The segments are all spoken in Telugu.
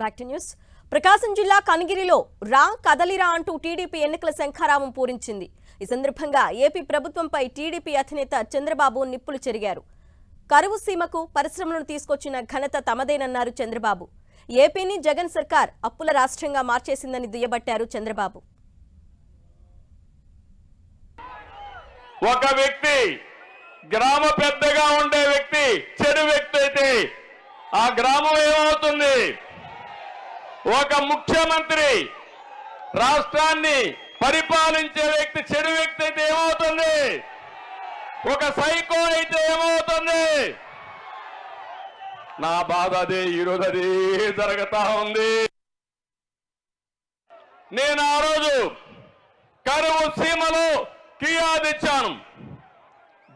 Back to news. ప్రకాశం జిల్లా కనగిరిలో రా కదలిరా అంటూ టీడీపీ ఎన్నికల శంఖారావం పూరించింది. ఈ సందర్భంగా ఏపీ ప్రభుత్వంపై టీడీపీ అధినేత చంద్రబాబు నిప్పులు చెరిగారు. కరువు సీమకు పరిశ్రమలను తీసుకొచ్చిన ఘనత తమదేనన్నారు చంద్రబాబు. ఏపీని జగన్ సర్కార్ అప్పుల రాష్ట్రంగా మార్చేసిందని దుయ్యబట్టారు చంద్రబాబు. ఒక వ్యక్తి గ్రామ పెద్దగా ఉండే వ్యక్తి చెడు వ్యక్తి అయితే ఆ గ్రామం ఏమవుతుంది? ఒక ముఖ్యమంత్రి రాష్ట్రాన్ని పరిపాలించే వ్యక్తి చెడు వ్యక్తి అయితే ఏమవుతుంది? ఒక సైకో అయితే ఏమవుతుంది? నా బాధ అదే ఈరోజు అదే జరుగుతా ఉంది. నేను ఆ రోజు కరువు సీమలో కియా తెచ్చాను.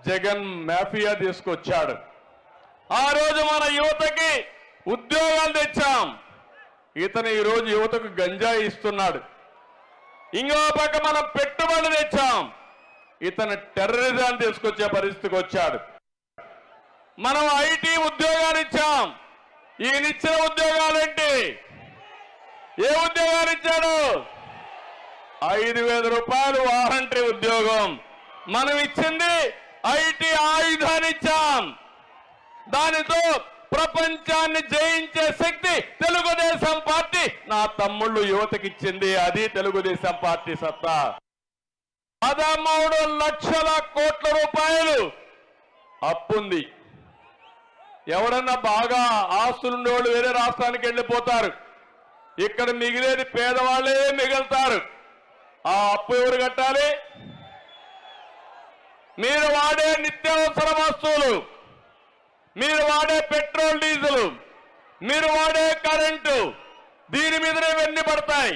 జగన్ మాఫియా తీసుకొచ్చాడు. ఆ రోజు మన యువతకి ఉద్యోగ ఇతను ఈరోజు యువతకు గంజాయి ఇస్తున్నాడు. ఇంకో పక్క మనం పెట్టుబడి తెచ్చాం. ఇతను టెర్రరిజాన్ని తీసుకొచ్చే పరిస్థితికి వచ్చాడు. మనం ఐటీ ఉద్యోగాలు ఇచ్చాం. ఈయన ఇచ్చిన ఉద్యోగాలేంటి ఏ ఉద్యోగాలు ఇచ్చాడు? ఐదు వేల రూపాయలు వారంటరీ ఉద్యోగం. మనం ఇచ్చింది ఐటీ ఆయుధాన్ని ఇచ్చాం. దానితో ప్రపంచాన్ని జయించే శక్తి తెలుగుదేశం పార్టీ. నా తమ్ముళ్ళు యువతకిచ్చింది అది తెలుగుదేశం పార్టీ సత్తా. పదమూడు లక్షల కోట్ల రూపాయలు అప్పుంది. ఎవడన్నా బాగా ఆస్తులుండేవాళ్ళు వేరే రాష్ట్రానికి వెళ్ళిపోతారు. ఇక్కడ మిగిలేది పేదవాళ్ళే మిగులుతారు. ఆ అప్పు ఎవరు కట్టాలి? మీరు వాడే నిత్యావసర వస్తువులు. మీరు వాడే పెట్రోల్ డీజిల్ మీరు వాడే కరెంటు దీని మీదనే ఇవన్నీ పడతాయి